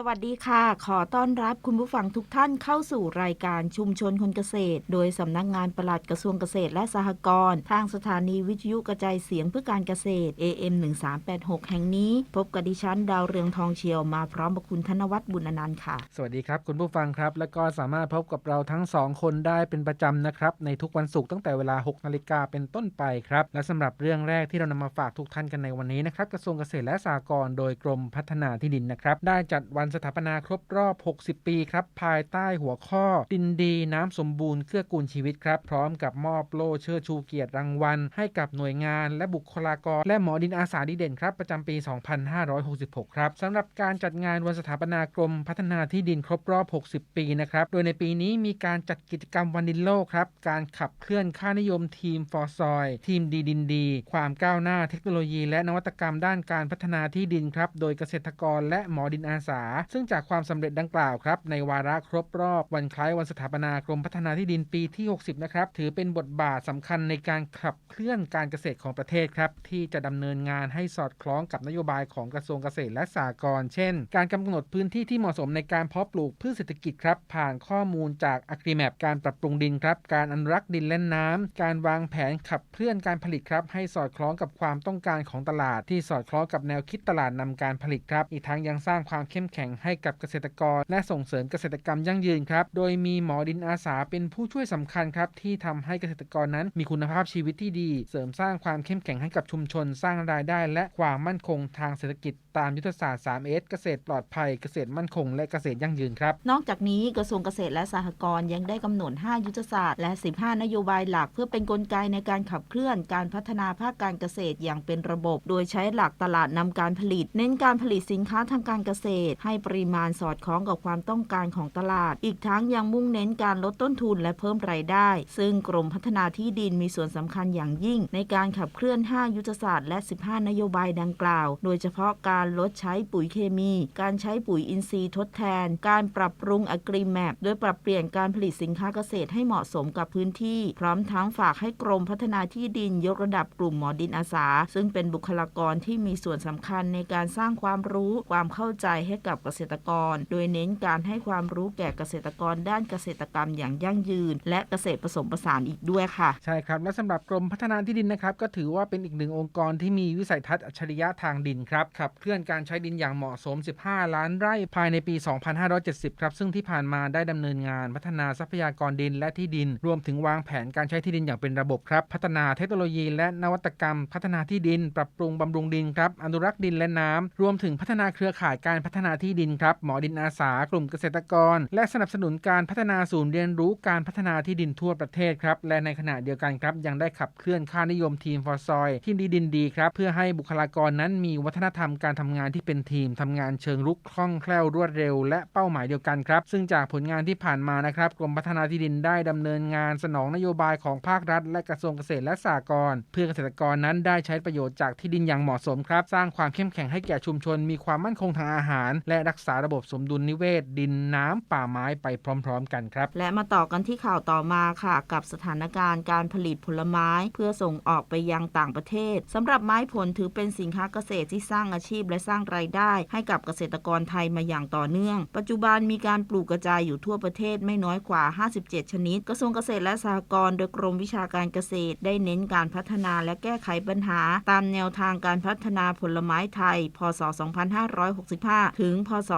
สวัสดีค่ะ ขอต้อนรับคุณผู้ฟังทุกท่านเข้าสู่รายการชุมชนคนเกษตร โดยสำนักงานปลัดกระทรวงเกษตรและสหกรณ์ทางสถานีวิทยุกระจายเสียงเพื่อการเกษตร AM 1386 แห่งนี้ พบกับดิฉันดาวเรืองทองเชียวมาพร้อมกับคุณธนวัฒน์บุญอนันต์ค่ะ สวัสดีครับ คุณผู้ฟังครับ แล้วก็สามารถพบกับเราทั้งสองคนได้เป็นประจำนะครับในทุกวันศุกร์ตั้งแต่เวลา 6 นาฬิกาเป็นต้นไปครับและสำหรับเรื่องแรกที่เรานำมาฝากทุกท่านกันในวันนี้นะครับกระทรวงเกษตรและสหกรณ์โดยกรมพัฒนาที่ดินนะครับได้จัดวันสถาปนาครบรอบ 60 ปีครับ ภายใต้หัวข้อ ดินดีน้ำสมบูรณ์เกื้อกูลชีวิตครับ พร้อมกับมอบโล่เชิดชูเกียรติรางวัล ให้กับหน่วยงาน และบุคลากร และหมอดินอาสาดีเด่นครับ ประจำปี 2566 ครับสำหรับการจัดงานวันสถาปนากรมพัฒนาที่ดินครบรอบ 60 ปีนะครับ โดยในปีนี้มีการจัดกิจกรรมวันดินโลกครับ การขับเคลื่อนค่านิยมทีมฟอร์ซอยทีมดีดินดี ความก้าวหน้าเทคโนโลยี และนวัตกรรมด้านการพัฒนาที่ดินครับ โดยเกษตรกรและหมอดินอาสาซึ่งจากความสำเร็จดังกล่าวครับในวาระครบรอบวันคล้ายวันสถาปนากรมพัฒนาที่ดินปีที่ 60 นะครับ ถือเป็นบทบาทสำคัญในการขับเคลื่อนการเกษตรของประเทศครับ ที่จะดำเนินงานให้สอดคล้องกับนโยบายของกระทรวงเกษตรและสหกรณ์เช่น การกำหนดพื้นที่ที่เหมาะสมในการเพาะปลูกพืชเศรษฐกิจครับ ผ่านข้อมูลจาก a g r i m a p การปรับปรุงดินครับ การอนุรักษ์ดินและน้ำการวางแผนขับเคลื่อนการผลิตครับ ให้สอดคล้องกับความต้องการของตลาด ที่สอดคล้องกับแนวคิดตลาดนำการผลิตครับ อีกทั้งยังสร้างความเข้มแข็งข็งให้กับเกษตรกร และส่งเสริมเกษตรกรรมยั่งยืนครับ โดยมีหมอดินอาสาเป็นผู้ช่วยสำคัญครับที่ทำให้เกษตรกรนั้นมีคุณภาพชีวิตที่ดี เสริมสร้างความเข้มแข็งให้กับชุมชน สร้างรายได้ และความมั่นคงทางเศรษฐกิจตามยุทธศาสตร์ 3S เกษตรปลอดภัย เกษตรมั่นคง และเกษตรยั่งยืนครับ นอกจากนี้กระทรวงเกษตรและสหกรณ์ยังได้กำหนด 5 ยุทธศาสตร์และ 15 นโยบายหลัก เพื่อเป็นนกลไกในการขับเคลื่อนการพัฒนาภาคการเกษตรอย่างเป็นระบบ โดยใช้หลักตลาดนำการผลิต เน้นการผลิตสินค้าทางการเกษตรให้ปริมาณสอดคล้องกับความต้องการของตลาด อีกทั้งยังมุ่งเน้นการลดต้นทุนและเพิ่มรายได้ ซึ่งกรมพัฒนาที่ดินมีส่วนสำคัญอย่างยิ่ง ในการขับเคลื่อน 5 ยุทธศาสตร์และ 15 นโยบายดังกล่าว โดยเฉพาะการลดใช้ปุ๋ยเคมี การใช้ปุ๋ยอินทรีย์ทดแทน การปรับปรุงอะกรีแมปโดยปรับเปลี่ยนการผลิตสินค้าเกษตรให้เหมาะสมกับพื้นที่ พร้อมทั้งฝากให้กรมพัฒนาที่ดินยกระดับกลุ่มหมอดินอาสา ซึ่งเป็นบุคลากรที่มีส่วนสำคัญในการสร้างความรู้ ความเข้าใจให้กับเกษตรกร โดยเน้นการให้ความรู้แก่เกษตรกรด้านเกษตรกรรมอย่างยั่งยืน และเกษตรผสมผสานอีกด้วยค่ะ ใช่ครับ และสำหรับกรมพัฒนาที่ดินนะครับ ก็ถือว่าเป็นอีกหนึ่งองค์กรที่มีวิสัยทัศน์อัจฉริยะทางดินครับขับเคลื่อนการใช้ดินอย่างเหมาะสม 15 ล้านไร่ภายในปี 2570 ครับซึ่งที่ผ่านมาได้ดำเนินงานพัฒนาทรัพยากรดินและที่ดิน รวมถึงวางแผนการใช้ที่ดินอย่างเป็นระบบครับ พัฒนาเทคโนโลยี และนวัตกรรม พัฒนาที่ดิน ปรับปรุงบำรุงดินครับอนุรักษ์ดินและน้ำรวมถึงพัฒนาเครือข่ายการพัฒนาที่ที่ดินครับ หมอดินอาสากลุ่มเกษตรกร และสนับสนุนการพัฒนาศูนย์เรียนรู้การพัฒนาที่ดินทั่วประเทศครับ และในขณะเดียวกันครับ ยังได้ขับเคลื่อนค่านิยมทีมฟอร์ซอยทีมดีดินดีครับ เพื่อให้บุคลากรนั้นมีวัฒนธรรมการทำงานที่เป็นทีมทำงานเชิงรุกคล่องแคล่วรวดเร็ว และเป้าหมายเดียวกันครับ ซึ่งจากผลงานที่ผ่านมานะครับกรมพัฒนาที่ดินได้ดำเนินงานสนองนโยบายของภาครัฐ และกระทรวงเกษตรและสหกรณ์เพื่อเกษตรกรนั้นได้ใช้ประโยชน์จากที่ดินอย่างเหมาะสมครับ สร้างความเข้มแข็งให้แก่ชุมชน มีความมั่นคงทางอาหาร และและรักษาระบบสมดุลนิเวศ ดินน้ำป่าไม้ไปพร้อม ๆ กันครับ และมาต่อกันที่ข่าวต่อมาค่ะ กับสถานการณ์การผลิตผลไม้เพื่อส่งออกไปยังต่างประเทศสำหรับไม้ผลถือเป็นสินค้าเกษตรที่สร้างอาชีพและสร้างรายได้ ให้กับเกษตรกรไทยมาอย่างต่อเนื่อง ปัจจุบันมีการปลูกกระจายอยู่ทั่วประเทศไม่น้อยกว่า 57 ชนิด กระทรวงเกษตรและสหกรณ์โดยกรมวิชาการเกษตร ได้เน้นการพัฒนาและแก้ไขปัญหา ตามแนวทางการพัฒนาผลไม้ไทย พศ 2565 ถึงพศ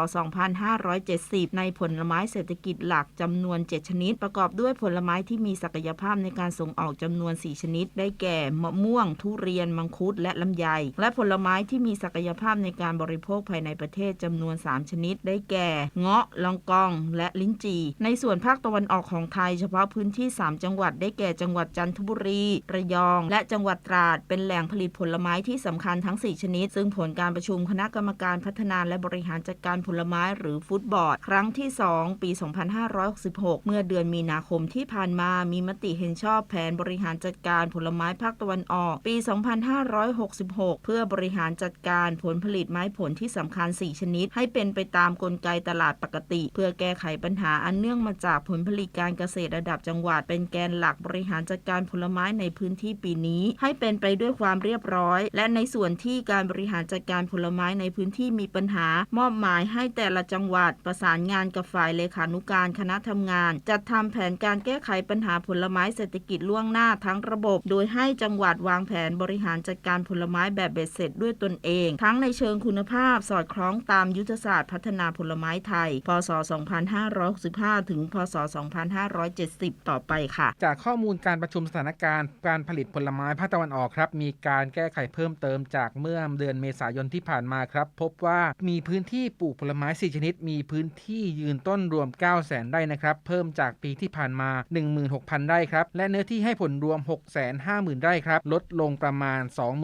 2570 ในผลไม้เศรษฐกิจหลักจำนวน 7 ชนิด ประกอบด้วยผลไม้ที่มีศักยภาพในการส่งออกจำนวน 4 ชนิด ได้แก่มะม่วง ทุเรียน มังคุด และลำไย และผลไม้ที่มีศักยภาพในการบริโภคภายในประเทศจำนวน 3 ชนิด ได้แก่เงาะ ลองกอง และลิ้นจี่ ในส่วนภาคตะวันออกของไทย เฉพาะพื้นที่ 3 จังหวัด ได้แก่จังหวัดจันทบุรี ระยอง และจังหวัดตราด เป็นแหล่งผลิตผลไม้ที่สำคัญทั้ง 4 ชนิด ซึ่งผลการประชุมคณะกรรมการพัฒนาและบริหารจัดการผลไม้หรือฟุตบอร์ดครั้งที่ 2 ปี 2566 เมื่อเดือนมีนาคมที่ผ่านมามีมติเห็นชอบแผนบริหารจัดการผลไม้ภาคตะวันออก ปี 2566 เพื่อบริหารจัดการผลผลิตไม้ผลที่สำคัญ 4 ชนิด ให้เป็นไปตามกลไกตลาดปกติ เพื่อแก้ไขปัญหาอันเนื่องมาจากผลผลิตการเกษตรระดับจังหวัด เป็นแกนหลักบริหารจัดการผลไม้ในพื้นที่ปีนี้ ให้เป็นไปด้วยความเรียบร้อย และในส่วนที่การบริหารจัดการผลไม้ในพื้นที่มีปัญหามอบหมายให้แต่ละจังหวัดประสานงานกับฝ่ายเลขานุการคณะทำงาน จัดทำแผนการแก้ไขปัญหาผลไม้เศรษฐกิจล่วงหน้าทั้งระบบ โดยให้จังหวัดวางแผนบริหารจัดการผลไม้แบบเบ็ดเสร็จด้วยตนเอง ทั้งในเชิงคุณภาพสอดคล้องตามยุทธศาสตร์พัฒนาผลไม้ไทย พศ 2565 ถึง พศ 2570 ต่อไปค่ะ จากข้อมูลการประชุมสถานการณ์การผลิตผลไม้ภาคตะวันออกครับ มีการแก้ไขเพิ่มเติมจากเมื่อเดือนเมษายนที่ผ่านมาครับ พบว่ามีพื้นที่ปลูกผลไม้ 4 ชนิด มีพื้นที่ยืนต้นรวม 9 0 0 0 0 0 ไร่นะครับ เพิ่มจากปีที่ผ่านมา 16,000 ไร่ครับ และเนื้อที่ให้ผลรวม 650,000 ไร่ครับ ลดลงประมาณ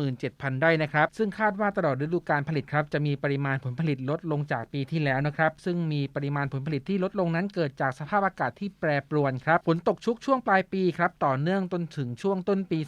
27,000 ไร่นะครับ ซึ่งคาดว่าตลอดฤดูการผลิตครับ จะมีปริมาณผลผลิตลดลงจากปีที่แล้วนะครับ ซึ่งมีปริมาณผลผลิตที่ลดลงนั้นเกิดจากสภาพอากาศที่แปรปรวนครับ ฝนตกชุกช่วงปลายปีครับ ต่อเนื่องจนถึงช่วงต้นปี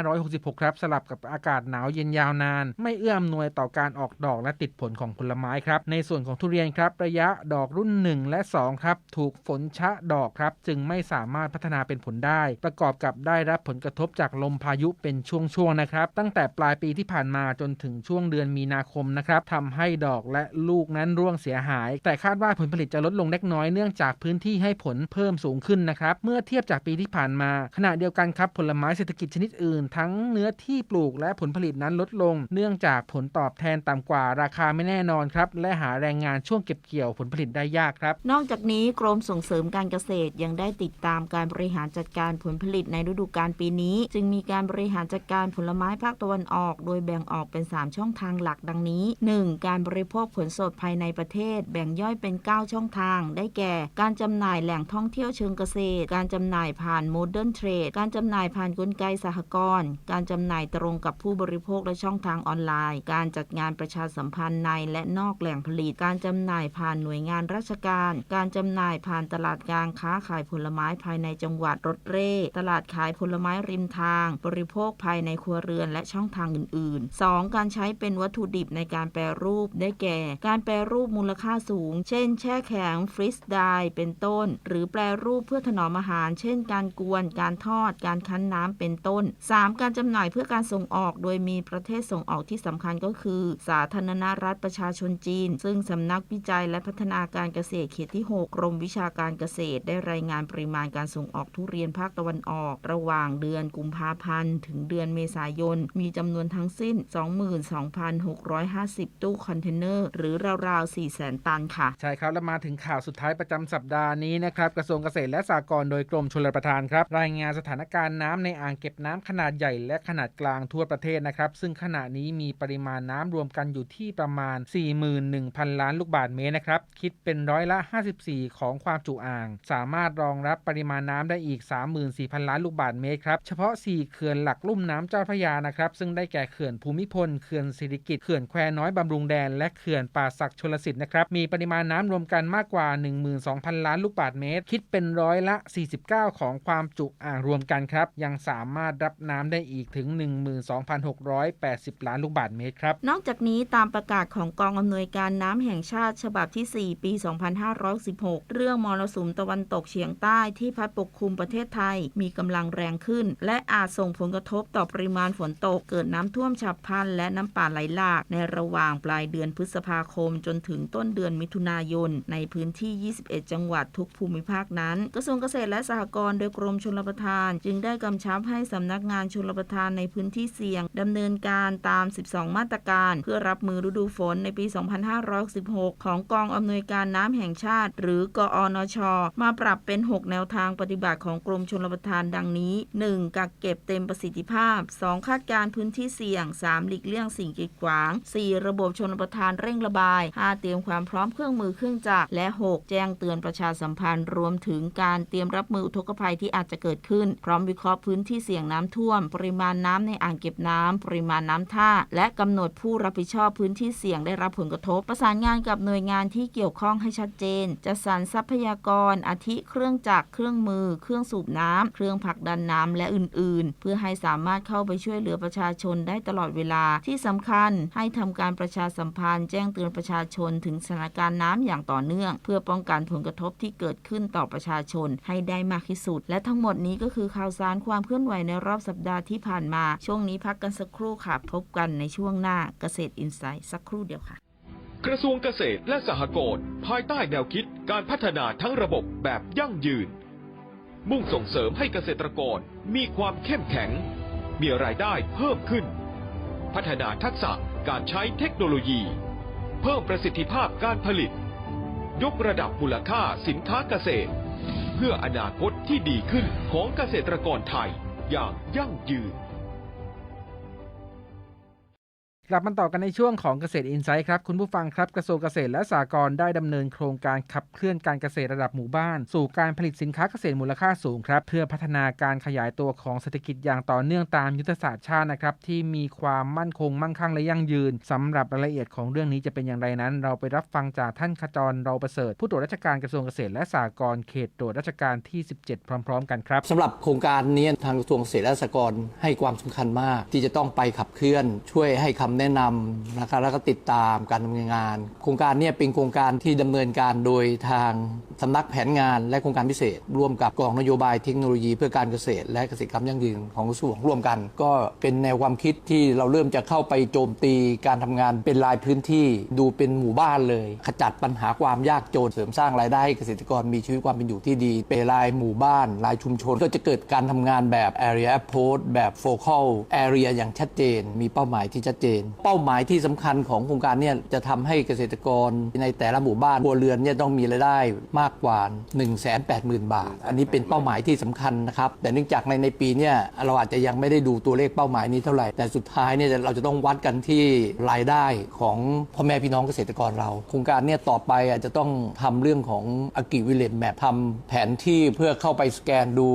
2566 ครับ สลับกับอากาศหนาวเย็นยาวนาน ไม่เอื้ออำนวยต่อการออกดอกและติดผลของผลไม้ครับในในส่วนของทุเรียนครับ ระยะดอกรุ่น 1 และ 2 ครับ ถูกฝนชะดอกครับ จึงไม่สามารถพัฒนาเป็นผลได้ ประกอบกับได้รับผลกระทบจากลมพายุเป็นช่วงๆนะครับ ตั้งแต่ปลายปีที่ผ่านมาจนถึงช่วงเดือนมีนาคมนะครับทำให้ดอกและลูกนั้นร่วงเสียหาย แต่คาดว่าผลผลิตจะลดลงเล็กน้อยเนื่องจากพื้นที่ให้ผลเพิ่มสูงขึ้นนะครับเมื่อเทียบจากปีที่ผ่านมา ขณะเดียวกันครับผลไม้เศรษฐกิจชนิดอื่น ทั้งเนื้อที่ปลูกและผลผลิตนั้นลดลง เนื่องจากผลตอบแทนต่ำกว่าราคาไม่แน่นอนครับและหาาแรงงานช่วงเก็บเกี่ยวผลผลิตได้ยากครับ นอกจากนี้กรมส่งเสริมการเกษตรยังได้ติดตามการบริหารจัดการผลผลิตในฤดูกาลปีนี้ จึงมีการบริหารจัดการผลไม้ภาคตะวันออก โดยแบ่งออกเป็น 3 ช่องทางหลักดังนี้ 1. การบริโภคผลสดภายในประเทศ แบ่งย่อยเป็น 9 ช่องทาง ได้แก่ การจำหน่ายแหล่งท่องเที่ยวเชิงเกษตร การจำหน่ายผ่านโมเดิร์นเทรดการจำหน่ายผ่านกลไกสหกรณ์การจำหน่ายตรงกับผู้บริโภคและช่องทางออนไลน์ การจัดงานประชาสัมพันธ์ในและนอกแหล่งผลิตการจำหน่ายผ่านหน่วยงานราชการ การจำหน่ายผ่านตลาดกลางค้าขายผลไม้ภายในจังหวัดรถเร่ ตลาดขายผลไม้ริมทาง บริโภคภายในครัวเรือนและช่องทางอื่น ๆ 2. การใช้เป็นวัตถุดิบในการแปรรูปได้แก่ การแปรรูปมูลค่าสูง เช่น แช่แข็งฟรีสไดเป็นต้น หรือแปรรูปเพื่อถนอมอาหาร เช่น การกวน การทอด การคั้นน้ำเป็นต้น 3. การจำหน่ายเพื่อการส่งออก โดยมีประเทศส่งออกที่สำคัญก็คือ สาธารณรัฐประชาชนจีนซึ่งสำนักวิจัยและพัฒนาการเกษตรเขตที่ 6 กรมวิชาการเกษตรได้รายงานปริมาณการส่งออกทุเรียนภาคตะวันออก ระหว่างเดือนกุมภาพันธ์ ถึงเดือนเมษายน มีจำนวนทั้งสิ้น 22,650 ตู้คอนเทนเนอร์ หรือราวๆ 4 0 0 0 0 ตันค่ะ ใช่ครับ แล้วมาถึงข่าวสุดท้ายประจำสัปดาห์นี้นะครับ กระทรวงเกษตรและสหกรณ์โดยกรมชลประทานครับ รายงานสถานการณ์น้ำในอ่างเก็บน้ำขนาดใหญ่และขนาดกลางทั่วประเทศนะครับ ซึ่งขณะนี้มีปริมาณน้ำรวมกันอยู่ที่ประมาณ 41,000ล้านลูกบาศก์เมตรนะครับ คิดเป็นร้อยละ 54 ของความจุอ่าง สามารถรองรับปริมาณน้ำได้อีก 34,000 ล้านลูกบาศก์เมตรครับ เฉพาะ 4 เขื่อนหลักลุ่มน้ำเจ้าพระยานะครับ ซึ่งได้แก่เขื่อนภูมิพล เขื่อนสิริกิติ์เขื่อนแควน้อยบำรุงแดน และเขื่อนป่าสักชลสิทธิ์นะครับ มีปริมาณน้ำรวมกันมากกว่า 12,000 ล้านลูกบาศก์เมตร คิดเป็นร้อยละ 49 ของความจุอ่างรวมกันครับ ยังสามารถรับน้ำได้อีกถึง 12,680 ล้านลูกบาศก์เมตรครับ นอกจากนี้ตามประกาศของกองอำนวยการน้ำแห่งชาติฉบับที่ 4 ปี 2516 เรื่องมรสุมตะวันตกเฉียงใต้ที่พัดปกคลุมประเทศไทยมีกำลังแรงขึ้น และอาจส่งผลกระทบต่อปริมาณฝนตก เกิดน้ำท่วมฉับพลันและน้ำป่าไหลหลาก ในระหว่างปลายเดือนพฤษภาคม จนถึงต้นเดือนมิถุนายน ในพื้นที่ 21 จังหวัดทุกภูมิภาคนั้น กระทรวงเกษตรและสหกรณ์โดยกรมชลประทาน จึงได้กำชับให้สำนักงานชลประทานในพื้นที่เสี่ยงดำเนินการตาม 12 มาตรการ เพื่อรับมือฤดูฝนในปี 25 2516ของกองอำนวยการน้ำแห่งชาติ หรือกอนช มาปรับเป็น 6 แนวทางปฏิบัติของกรมชลประทานดังนี้ 1. กักเก็บเต็มประสิทธิภาพ 2. คาดการณ์พื้นที่เสี่ยง 3. หลีกเลี่ยงสิ่งกีดขวาง 4. ระบบชนประทานเร่งระบาย 5. เตรียมความพร้อมเครื่องมือเครื่องจักรและ 6. แจ้งเตือนประชาสัมพันธ์ รวมถึงการเตรียมรับมืออุทกภัยที่อาจจะเกิดขึ้น พร้อมวิเคราะห์พื้นที่เสี่ยงน้ำท่วม ปริมาณน้ำในอ่างเก็บน้ำปริมาณน้ำท่า และกำหนดผู้รับผิดชอบพื้นที่เสี่ยงได้รับผลกระทบประสานงานกับหน่วยงานที่เกี่ยวข้องให้ชัดเจน จัดสรรทรัพยากร อาทิเครื่องจักร เครื่องมือ เครื่องสูบน้ำเครื่องผลักดันน้ำและอื่น ๆ เพื่อให้สามารถเข้าไปช่วยเหลือประชาชนได้ตลอดเวลา ที่สำคัญให้ทำการประชาสัมพันธ์ แจ้งเตือนประชาชนถึงสถานการณ์น้ำอย่างต่อเนื่อง เพื่อป้องกันผลกระทบที่เกิดขึ้นต่อประชาชนให้ได้มากที่สุด และทั้งหมดนี้ก็คือข่าวสารความเคลื่อนไหวในรอบสัปดาห์ที่ผ่านมา ช่วงนี้พักกันสักครู่ค่ะ พบกันในช่วงหน้าเกษตรอินไซต์สักครู่เดียวค่ะ กระทรวงเกษตรและสหกรณ์ภายใต้แนวคิดการพัฒนาทั้งระบบแบบยั่งยืน มุ่งส่งเสริมให้เกษตรกรมีความเข้มแข็ง มีรายได้เพิ่มขึ้น พัฒนาทักษะการใช้เทคโนโลยี เพิ่มประสิทธิภาพการผลิต ยกระดับมูลค่าสินค้าเกษตร เพื่ออนาคตที่ดีขึ้นของเกษตรกรไทยอย่างยั่งยืน กลับมาต่อกันในช่วงของเกษตรอินไซต์ครับ คุณผู้ฟังครับกระทรวงเกษตรและสหกรณ์ได้ดำเนินโครงการขับเคลื่อนการเกษตรระดับหมู่บ้าน สู่การผลิตสินค้าเกษตรมูลค่าสูงครับ เพื่อพัฒนาการขยายตัวของเศรษฐกิจอย่างต่อเนื่องตามยุทธศาสตร์ชาตินะครับที่มีความมั่นคงมั่งคั่งและยั่งยืนสำหรับรายละเอียดของเรื่องนี้จะเป็นอย่างไรนั้น เราไปรับฟังจากท่านขจรเราประเสริฐ ผู้ตรวจราชการกระทรวงเกษตรและสหกรณ์เขตตรวจราชการที่ 17 พร้อม ๆ กันครับสำหรับโครงการนี้ทางกระทรวงเกษตรและสหกรณ์ให้ความสำคัญมาก ที่จะต้องไปขับเคลื่อนช่วยให้คำแนะนำนะครับแล้วก็ติดตามการดำเนินงาน โครงการนี้เป็นโครงการที่ดำเนินการโดยทางสำนักแผนงานและโครงการพิเศษ ร่วมกับกองนโยบายเทคโนโลยีเพื่อการเกษตร และเกษตรกรรมยั่งยืนของกระทรวงร่วมกัน ก็เป็นแนวความคิดที่เราเริ่มจะเข้าไปโจมตีการทำงานเป็นรายพื้นที่ดูเป็นหมู่บ้านเลย ขจัดปัญหาความยากจนเสริมสร้างรายได้ให้เกษตรกรมีชีวิตความเป็นอยู่ที่ดี เป็นรายหมู่บ้าน รายชุมชน ก็จะเกิดการทำงานแบบ area approach แบบ focal area อย่างชัดเจน มีเป้าหมายที่ชัดเจนเป้าหมายที่สำคัญของโครงการเนี่ยจะทำให้เกษตรกรในแต่ละหมู่บ้านครัวเรือนเนี่ยต้องมีรายได้มากกว่า 180,000 บาท อันนี้เป็นเป้าหมายที่สำคัญนะครับ แต่เนื่องจากในในปีเนี่ยเราอาจจะยังไม่ได้ดูตัวเลขเป้าหมายนี้เท่าไหร่แต่สุดท้ายเนี่ยเราจะต้องวัดกันที่รายได้ของพ่อแม่พี่น้องเกษตรกรเรา โครงการเนี่ยต่อไปอาจจะต้องทำเรื่องของอากิวิเลตแมปทำแผนที่เพื่อเข้าไปสแกนดู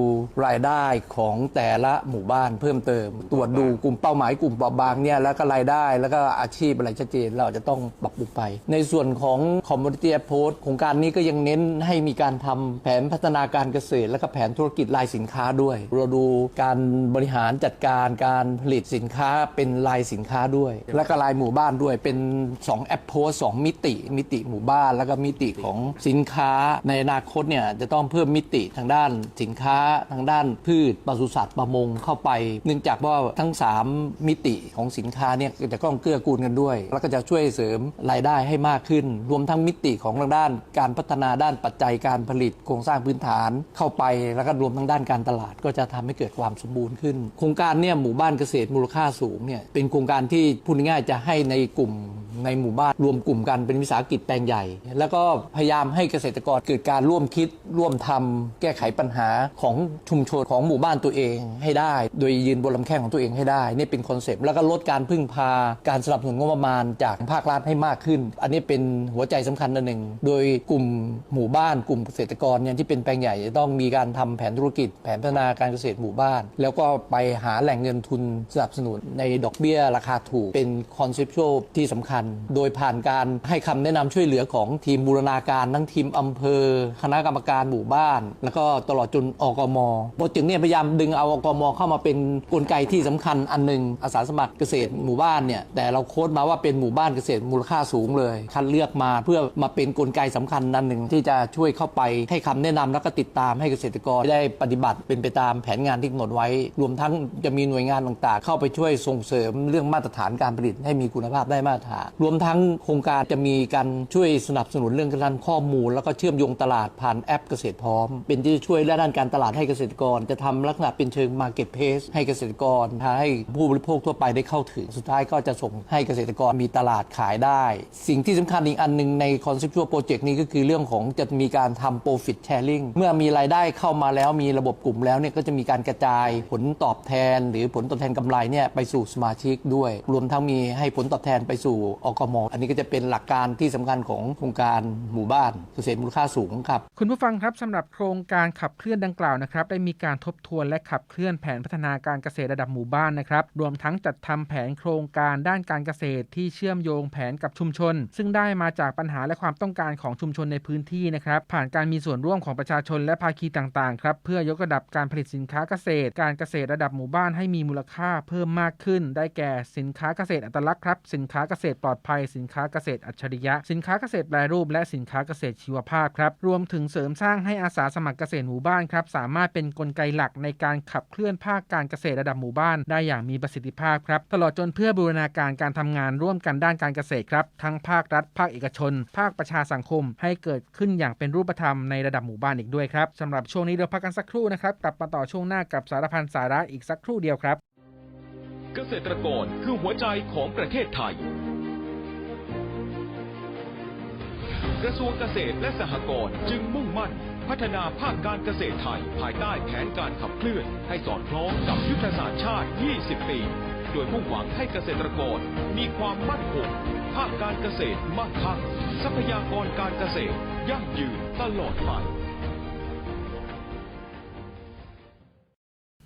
รายได้ของแต่ละหมู่บ้านเพิ่มเติม ตรวจดูกลุ่มเป้าหมายกลุ่มเปราะบางเนี่ยแล้วก็รายได้แล้วก็อาชีพอะไรชัดเจนเราจะต้องปรับปรุงไป ในส่วนของ Community Approach โครงการนี้ก็ยังเน้นให้มีการทำแผนพัฒนาการเกษตร และก็แผนธุรกิจรายสินค้าด้วย เราดูการบริหารจัดการการผลิตสินค้าเป็นรายสินค้าด้วย และก็รายหมู่บ้านด้วยเป็น2 Approach 2มิติ มิติหมู่บ้าน แล้วก็มิติของสินค้าในอนาคตเนี่ยจะต้องเพิ่มมิติทางด้านสินค้าทางด้านพืชปศุสัตว์ประมงเข้าไป เนื่องจากว่าทั้ง 3 มิติของสินค้าเนี่ยจะก้องเกื้อกูลกันด้วย แล้วก็จะช่วยเสริมรายได้ให้มากขึ้น รวมทั้งมิติของทางด้าน การพัฒนาด้านปัจจัยการผลิตโครงสร้างพื้นฐานเข้าไป แล้วก็รวมทั้งด้านการตลาด ก็จะทำให้เกิดความสมบูรณ์ขึ้น โครงการเนี่ยหมู่บ้านเกษตรมูลค่าสูงเนี่ยเป็นโครงการที่พูดง่ายจะให้ในกลุ่ม ในหมู่บ้านรวมกลุ่มกันเป็นวิสาหกิจแปลงใหญ่ แล้วก็พยายามให้เกษตรกรเกิดการร่วมคิด ร่วมทำแก้ไขปัญหาของชุมชนของหมู่บ้านตัวเองให้ได้ โดยยืนบนลำแข้งของตัวเองให้ได้ นี่เป็นคอนเซปต์แล้วก็ลดการพึ่งพา การสนับสนุนงบประมาณจากภาครัฐให้มากขึ้น อันนี้เป็นหัวใจสำคัญอันหนึ่ง โดยกลุ่มหมู่บ้าน กลุ่มเกษตรกรเนี่ยที่เป็นแปลงใหญ่จะต้องมีการทำแผนธุรกิจ แผนพัฒนาการเกษตรหมู่บ้าน แล้วก็ไปหาแหล่งเงินทุนสนับสนุนในดอกเบี้ยราคาถูกเป็นคอนเซปชวลที่สำคัญโดยผ่านการให้คำแนะนำช่วยเหลือของทีมบูรณาการทั้งทีมอำเภอ คณะกรรมการหมู่บ้าน แล้วก็ตลอดจนอกมโปรเจกต์เนี่ยพยายามดึงเอาอกมเข้ามาเป็นกลไกที่สำคัญอันหนึ่งอาสาสมัครเกษตรหมู่บ้านเนี่ยแต่เราโค้ดมาว่าเป็นหมู่บ้านเกษตรมูลค่าสูงเลยคัดเลือกมาเพื่อมาเป็นกลไกสำคัญอันหนึ่งที่จะช่วยเข้าไปให้คำแนะนำแล้วก็ติดตามให้เกษตรกรได้ปฏิบัติเป็นไปตามแผนงานที่กำหนดไว้ รวมทั้งจะมีหน่วยงานต่างๆ เข้าไปช่วยส่งเสริมเรื่องมาตรฐานการผลิตให้มีคุณภาพได้มาตรฐานรวมทั้งโครงการจะมีการช่วยสนับสนุนเรื่องการข้อมูล แล้วก็เชื่อมโยงตลาดผ่านแอปเกษตรพร้อม เป็นที่ช่วยด้านการตลาดให้เกษตรกร จะทำลักษณะเป็นเชิง Market Place ให้เกษตรกรให้ผู้บริโภคทั่วไปได้เข้าถึง สุดท้ายก็จะส่งให้เกษตรกรมีตลาดขายได้ สิ่งที่สำคัญอีกอันหนึ่งใน Conceptual Project นี้ก็คือเรื่องของจะมีการทำ Profit Sharing เมื่อมีรายได้เข้ามาแล้วมีระบบกลุ่มแล้วเนี่ยก็จะมีการกระจายผลตอบแทน หรือผลตอบแทนกำไรเนี่ยไปสู่สมาชิกด้วย รวมทั้งมีให้ผลตอบแทนไปสู่อกมอันนี้ก็จะเป็นหลักการที่สำคัญของโครงการหมู่บ้านเกษตรมูลค่าสูงครับคุณผู้ฟังครับสำหรับโครงการขับเคลื่อนดังกล่าวนะครับได้มีการทบทวนและขับเคลื่อนแผนพัฒนาการเกษตรระดับหมู่บ้านนะครับรวมทั้งจัดทำแผนโครงการด้านการเกษตรที่เชื่อมโยงแผนกับชุมชน ซึ่งได้มาจากปัญหาและความต้องการของชุมชนในพื้นที่นะครับผ่านการมีส่วนร่วมของประชาชนและภาคีต่างๆครับเพื่อยกระดับการผลิตสินค้าเกษตร การเกษตรระดับหมู่บ้านให้มีมูลค่าเพิ่มมากขึ้น ได้แก่สินค้าเกษตรอัตลักษณ์ครับสินค้าเกษตรปลอดลอดภัยสินค้าเกษตรอัจฉริยะ สินค้าเกษตรแปรรูป และสินค้าเกษตรชีวภาพครับรวมถึงเสริมสร้างให้อาสาสมัครเกษตรหมู่บ้านครับสามารถเป็นนกลไกหลักในการขับเคลื่อนภาคการเกษตรระดับหมู่บ้านได้อย่างมีประสิทธิภาพครับ ตลอดจนเพื่อบูรณาการการทำงานร่วมกันด้านการเกษตรครับ ทั้งภาครัฐ ภาคเอกชน ภาคประชาสังคม ให้เกิดขึ้นอย่างเป็นรูปธรรมในระดับหมู่บ้านอีกด้วยครับสำหรับช่วงนี้เราพักกันสักครู่นะครับกลับมาต่อช่วงหน้ากับสารพันสาระอีกสักครู่เดียวครับ เกษตรกรคือหัวใจของประเทศไทย กระทรวงเกษตรและสหกรณ์จึงมุ่งมั่น พัฒนาภาคการเกษตรไทย ภายใต้แผนการขับเคลื่อน ให้สอดคล้องกับยุทธศาสตร์ชาติ 20 ปี โดยมุ่งหวังให้เกษตรกรมีความมั่นคงภาคการเกษตรมั่งคั่งทรัพยากรการเกษตร ยั่งยืนตลอดไป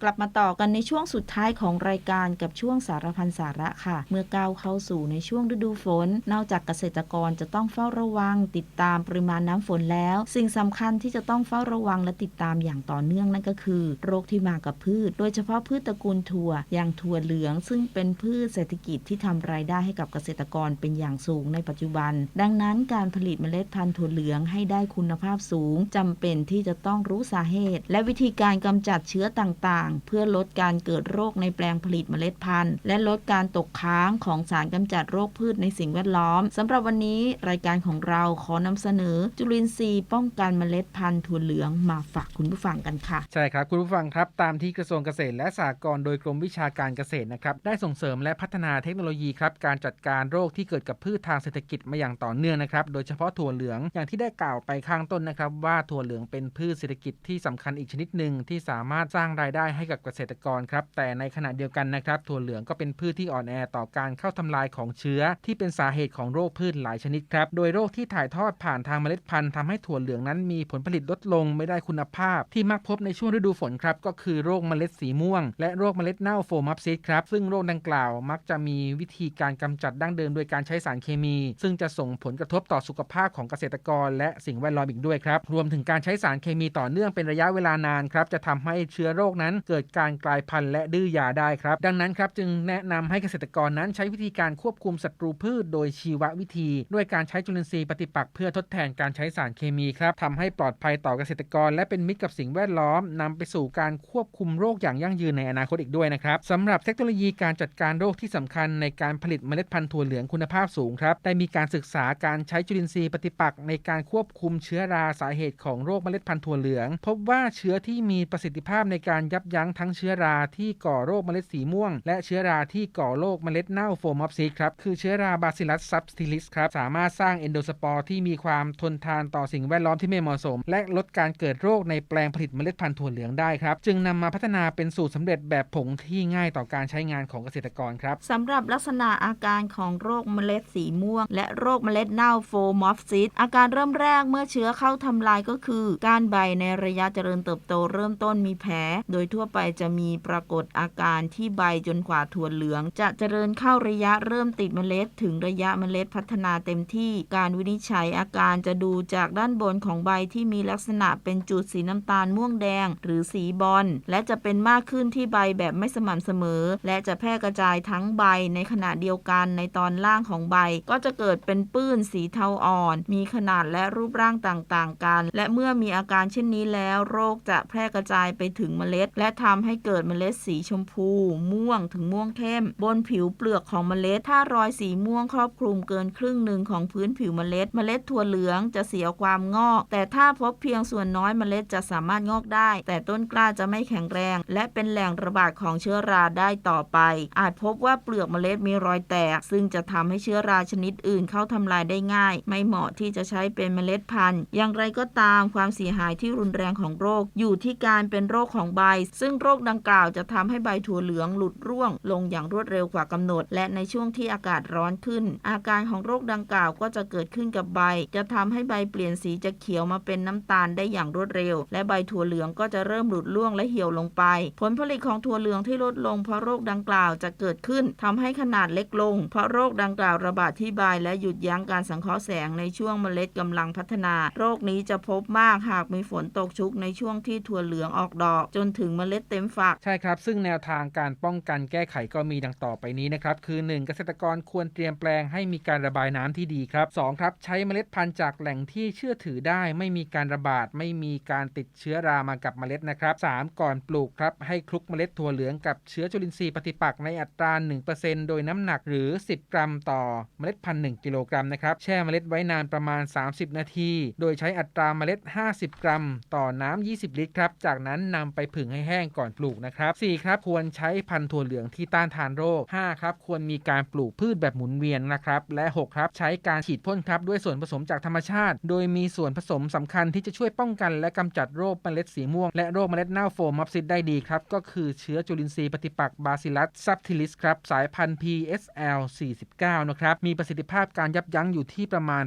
กลับมาต่อกันในช่วงสุดท้ายของรายการกับช่วงสารพันสาระค่ะ เมื่อก้าวเข้าสู่ในช่วงฤดูฝน นอกจากเกษตรกรจะต้องเฝ้าระวัง ติดตามปริมาณน้ำฝนแล้ว สิ่งสำคัญที่จะต้องเฝ้าระวังและติดตามอย่างต่อเนื่องนั่นก็คือ โรคที่มากับพืช โดยเฉพาะพืชตระกูลถั่ว อย่างถั่วเหลือง ซึ่งเป็นพืชเศรษฐกิจที่ทำรายได้ให้กับเกษตรกรเป็นอย่างสูงในปัจจุบัน ดังนั้นการผลิตเมล็ดพันธุ์ถั่วเหลืองให้ได้คุณภาพสูงจำเป็นที่จะต้องรู้สาเหตุ และวิธีการกำจัดเชื้อต่างเพื่อลดการเกิดโรคในแปลงผลิตเมล็ดพันธุ์ และลดการตกค้างของสารกำจัดโรคพืชในสิ่งแวดล้อมสำหรับวันนี้รายการของเราขอนำเสนอ จุลินทรีย์ป้องกันเมล็ดพันธุ์ถั่วเหลืองมาฝากคุณผู้ฟังกันค่ะ ใช่ครับคุณผู้ฟังครับ ตามที่กระทรวงเกษตรและสหกรณ์โดยกรมวิชาการเกษตรนะครับได้ส่งเสริมและพัฒนาเทคโนโลยีครับการจัดการโรคที่เกิดกับพืชทางเศรษฐกิจมาอย่างต่อเนื่องนะครับโดยเฉพาะถั่วเหลืองอย่างที่ได้กล่าวไปข้างต้นนะครับว่าถั่วเหลืองเป็นพืชเศรษฐกิจที่สำคัญอีกชนิดหนึ่งที่สามารถสร้างรายได้ให้ให้กับเกษตรกรครับ แต่ในขณะเดียวกันนะครับ ถั่วเหลืองก็เป็นพืชที่อ่อนแอต่อการเข้าทำลายของเชื้อ ที่เป็นสาเหตุของโรคพืชหลายชนิดครับ โดยโรคที่ถ่ายทอดผ่านทางเมล็ดพันธุ์ทำให้ถั่วเหลืองนั้นมีผลผลิตลดลงไม่ได้คุณภาพ ที่มักพบในช่วงฤดูฝนครับก็คือโรคเมล็ดสีม่วง และโรคเมล็ดเน่าโฟมัปซิสครับซึ่งโรคดังกล่าวมักจะมีวิธีการกำจัดดั้งเดิมโดยการใช้สารเคมี ซึ่งจะส่งผลกระทบต่อสุขภาพของเกษตรกร และสิ่งแวดล้อมอีกด้วยครับรวมถึงการใช้สารเคมีต่อเนื่องเป็นระยะเวลานานครับจะทำให้เชื้อโรคนั้นเกิดการกลายพันธุ์และดื้อยาได้ครับ ดังนั้นครับจึงแนะนำให้เกษตรกรนั้นใช้วิธีการควบคุมศัตรูพืช โดยชีววิธี ด้วยการใช้จุลินทรีย์ปฏิปักษ์เพื่อทดแทนการใช้สารเคมีครับทำให้ปลอดภัยต่อเกษตรกร และเป็นมิตรกับสิ่งแวดล้อมนำไปสู่การควบคุมโรคอย่างยั่งยืนในอนาคตอีกด้วยนะครับสำหรับเทคโนโลยีการจัดการโรคที่สำคัญในการผลิตเมล็ดพันธุ์ถั่วเหลืองคุณภาพสูงครับได้มีการศึกษาการใช้จุลินทรีย์ปฏิปักษ์ในการควบคุมเชื้อราสาเหตุของโรคเมล็ดพันธุ์ถั่วเหลือง พบว่าเชื้อที่มีประสิทธิภาพในการยับยั้งทั้งเชื้อราที่ก่อโรคเมล็ดสีม่วง และเชื้อราที่ก่อโรคเมล็ดเน่าโฟมอฟซิสครับคือเชื้อราบาซิลัสซับสติลิสครับสามารถสร้างเอนโดสปอร์ที่มีความทนทานต่อสิ่งแวดล้อมที่ไม่เหมาะสม และลดการเกิดโรคในแปลงผลิตเมล็ดพันธุ์ถั่วเหลืองได้ครับจึงนำมาพัฒนาเป็นสูตรสำเร็จแบบผงที่ง่ายต่อการใช้งานของเกษตรกรครับสำหรับลักษณะอาการของโรคเมล็ดสีม่วง และโรคเมล็ดเน่าโฟมอฟซิสอาการเริ่มแรกเมื่อเชื้อเข้าทำลายก็คือ การใบในระยะเจริญเติบโตเริ่มต้นมีแผลโดยทั่วไปจะมีปรากฏอาการที่ใบจนกว่าถั่วเหลือง จะเจริญเข้าระยะเริ่มติดเมล็ด ถึงระยะเมล็ดพัฒนาเต็มที่ การวินิจฉัยอาการจะดูจากด้านบนของใบที่มีลักษณะเป็นจุดสีน้ำตาลม่วงแดง หรือสีบอลและจะเป็นมากขึ้นที่ใบแบบไม่สม่ำเสมอ และจะแพร่กระจายทั้งใบในขณะเดียวกันในตอนล่างของใบ ก็จะเกิดเป็นปื้นสีเทาอ่อน มีขนาดและรูปร่างต่างๆ กัน และเมื่อมีอาการเช่นนี้แล้ว โรคจะแพร่กระจายไปถึงเมล็ด และทำให้เกิดเมล็ดสีชมพู ม่วงถึงม่วงเข้ม บนผิวเปลือกของเมล็ด ถ้ารอยสีม่วงครอบคลุมเกินครึ่งหนึ่งของพื้นผิวเมล็ด เมล็ดถั่วเหลืองจะเสียความงอก แต่ถ้าพบเพียงส่วนน้อยเมล็ดจะสามารถงอกได้ แต่ต้นกล้าจะไม่แข็งแรง และเป็นแหล่งระบาดของเชื้อราได้ต่อไป อาจพบว่าเปลือกเมล็ดมีรอยแตก ซึ่งจะทำให้เชื้อราชนิดอื่นเข้าทำลายได้ง่าย ไม่เหมาะที่จะใช้เป็นเมล็ดพันธุ์ อย่างไรก็ตามความเสียหายที่รุนแรงของโรค อยู่ที่การเป็นโรคของใบซึ่งโรคดังกล่าวจะทำให้ใบถั่วเหลืองหลุดร่วง ลงอย่างรวดเร็วกว่ากำหนด และในช่วงที่อากาศร้อนขึ้น อาการของโรคดังกล่าวก็จะเกิดขึ้นกับใบ จะทำให้ใบเปลี่ยนสีจากเขียวมาเป็นน้ำตาลได้อย่างรวดเร็ว และใบถั่วเหลืองก็จะเริ่มหลุดร่วงและเหี่ยวลงไป ผลผลิตของถั่วเหลืองที่ลดลงเพราะโรคดังกล่าวจะเกิดขึ้นทำให้ขนาดเล็กลง เพราะโรคดังกล่าวระบาดที่ใบและหยุดยั้งการสังเคราะห์แสงในช่วงเมล็ดกำลังพัฒนา โรคนี้จะพบมากหากมีฝนตกชุกในช่วงที่ถั่วเหลืองออกดอก จนถึงเมล็ดเต็มฝัก ใช่ครับ ซึ่งแนวทางการป้องกันแก้ไขก็มีดังต่อไปนี้นะครับ คือ 1. เกษตรกรควรเตรียมแปลงให้มีการระบายน้ำที่ดีครับ 2. ครับ ใช้เมล็ดพันธุ์จากแหล่งที่เชื่อถือได้ ไม่มีการระบาด ไม่มีการติดเชื้อรามากับเมล็ดนะครับ 3. ก่อนปลูกครับ ให้คลุกเมล็ดถั่วเหลืองกับเชื้อจุลินทรีย์ปฏิปักษ์ในอัตรา 1%โดยน้ำหนักหรือ 10 กรัมต่อเมล็ดพันธุ์1กิโลกรัมนะครับ แช่เมล็ดไว้นานประมาณ 30 นาที โดยใช้อัตราเมล็ด 50 กรัม ต่อน้ำ20 ลิตรครับ จากนั้นนำไปผึ่งให้แห้งก่อนปลูกนะครับ 4. ครับควรใช้พันธุ์ถั่วเหลืองที่ต้านทานโรค 5. ครับควรมีการปลูกพืชแบบหมุนเวียนนะครับและ 6. ครับใช้การฉีดพ่นครับด้วยส่วนผสมจากธรรมชาติ โดยมีส่วนผสมสำคัญที่จะช่วยป้องกัน และกำจัดโรคเมล็ดสีม่วง และโรคเมล็ดเน่าโฟมมับซิดได้ดีครับก็คือเชื้อจุลินทรีย์ปฏิปักษ์บาซิลัสซับทิลิสครับสายพันธุ์ PSL 49นะครับมีประสิทธิภาพการยับยั้งอยู่ที่ประมาณ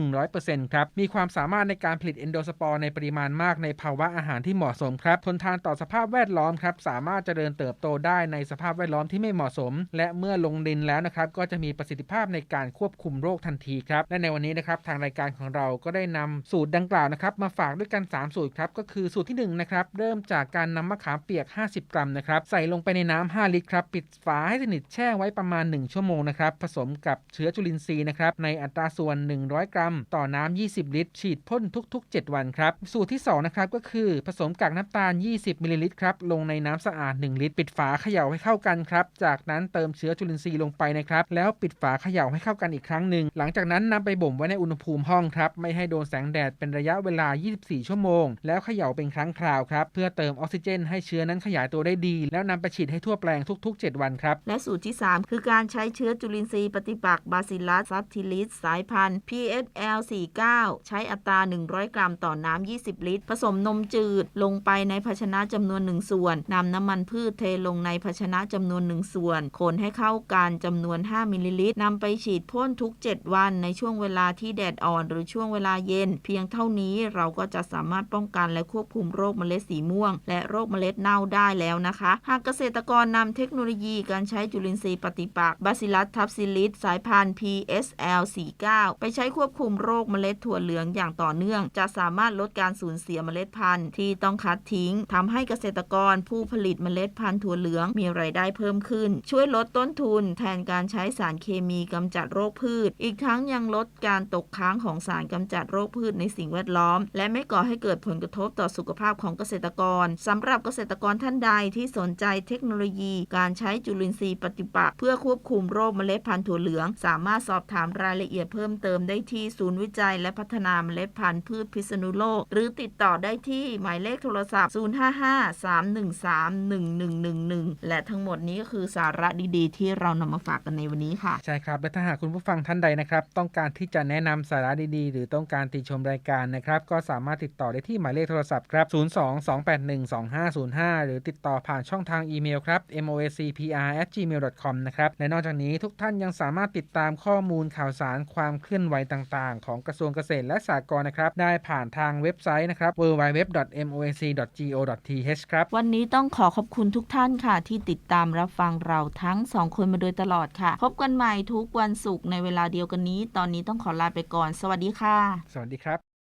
80-100%ครับมีความสามารถในการผลิตเอนโดสปอร์ในปริมาณมากในภาวะอาหารที่เหมาะสมครับทนทานต่อสภาพาพแวดล้อมครับสามารถเจริญเติบโตได้ในสภาพแวดล้อมที่ไม่เหมาะสม และเมื่อลงดินแล้วนะครับก็จะมีประสิทธิภาพในการควบคุมโรคทันทีครับและในวันนี้นะครับทางรายการของเราก็ได้นำสูตรดังกล่าวนะครับมาฝากด้วยกัน 3 สูตรครับก็คือสูตรที่1นะครับเริ่มจากการนำมะขามเปียก 50 กรัมนะครับใส่ลงไปในน้ำ5ลิตรครับปิดฝาให้สนิทแช่ไว้ประมาณ 1 ชั่วโมงนะครับผสมกับเชื้อจุลินทรีย์นะครับในอัตราส่วน 100 กรัม ต่อน้ำ20 ลิตร ฉีดพ่นทุก ๆ 7 วันครับสูตรที่2นะครับก็คือผสมกากน้ำตาล 20มิลลิลิตรครับลงในน้ำสะอาด 1 ลิตร ปิดฝาเขย่าให้เข้ากันครับ จากนั้นเติมเชื้อจุลินทรีย์ลงไปนะครับ แล้วปิดฝาเขย่าให้เข้ากันอีกครั้งหนึ่ง หลังจากนั้นนำไปบ่มไว้ในอุณหภูมิห้องครับ ไม่ให้โดนแสงแดดเป็นระยะเวลา 24 ชั่วโมง แล้วเขย่าเป็นครั้งคราวครับ เพื่อเติมออกซิเจน ให้เชื้อนั้นขยายตัวได้ดี แล้วนำไปฉีดให้ทั่วแปลงทุก ๆ 7 วันครับ และสูตรที่ 3 คือการใช้เชื้อจุลินทรีย์ปฏิปักษ์บาซิลัสซับทิลิสสายพันธุ์ PSL 49 ใช้อัตรา 100 กรัมต่อน้ำ20 ลิตร ผสมนมจืดลงไปในภาชนะจำนวน1ส่วนนำน้ำมันพืชเทลงในภาชนะจำนวน1ส่วน คนให้เข้ากันจำนวน 5 มิลลิลิตรนำไปฉีดพ่นทุก 7 วันในช่วงเวลาที่แดดอ่อน หรือช่วงเวลาเย็น เพียงเท่านี้เราก็จะสามารถป้องกันและควบคุมโรคเมล็ดสีม่วง และโรคเมล็ดเน่าได้แล้วนะคะ หากเกษตรกรนำเทคโนโลยีการใช้จุลินทรีย์ปฏิปักษ์บาซิลัสทับซิลิสสายพันธุ์ PSL 49ไปใช้ควบคุมโรคเมล็ดถั่วเหลืองอย่างต่อเนื่อง จะสามารถลดการสูญเสียเมล็ดพันธุ์ที่ต้องคัดทิ้งทำให้เกษตรกรผู้ผลิตเมล็ดพันธุ์ถั่วเหลืองมีรายได้เพิ่มขึ้น ช่วยลดต้นทุนแทนการใช้สารเคมีกำจัดโรคพืช อีกทั้งยังลดการตกค้างของสารกำจัดโรคพืชในสิ่งแวดล้อม และไม่ก่อให้เกิดผลกระทบต่อสุขภาพของเกษตรกรสำหรับเกษตรกรท่านใดที่สนใจเทคโนโลยี การใช้จุลินทรีย์ปฏิปักษ์เพื่อควบคุมโรคเมล็ดพันธุ์ถั่วเหลือง สามารถสอบถามรายละเอียดเพิ่มเติมได้ที่ศูนย์วิจัย และพัฒนาเมล็ดพันธุ์พืชพิษณุโลก หรือติดต่อได้ที่หมายเลขโทรศัพท์ 055 0553131111 และทั้งหมดนี้ก็คือสาระดีๆ ที่เรานำมาฝากกันในวันนี้ค่ะ ใช่ครับ และถ้าหากคุณผู้ฟังท่านใดนะครับ ต้องการที่จะแนะนำสาระดีๆ หรือต้องการติชมรายการนะครับ ก็สามารถติดต่อได้ที่หมายเลขโทรศัพท์ครับ 022812505 หรือติดต่อผ่านช่องทางอีเมลครับ moacpr@gmail.com นะครับ และนอกจากนี้ทุกท่านยังสามารถติดตามข้อมูลข่าวสารความเคลื่อนไหวต่างๆ ของกระทรวงเกษตรและสหกรณ์นะครับ ได้ผ่านทางเว็บไซต์นะครับ www.moac.go.th ครับ วันนี้ต้องขอขอบคุณทุกท่านค่ะ ที่ติดตามรับฟังเราทั้งสองคนมาโดยตลอดค่ะ พบกันใหม่ทุกวันศุกร์ในเวลาเดียวกันนี้ ตอนนี้ต้องขอลาไปก่อน สวัสดีค่ะ สวัสดีครับ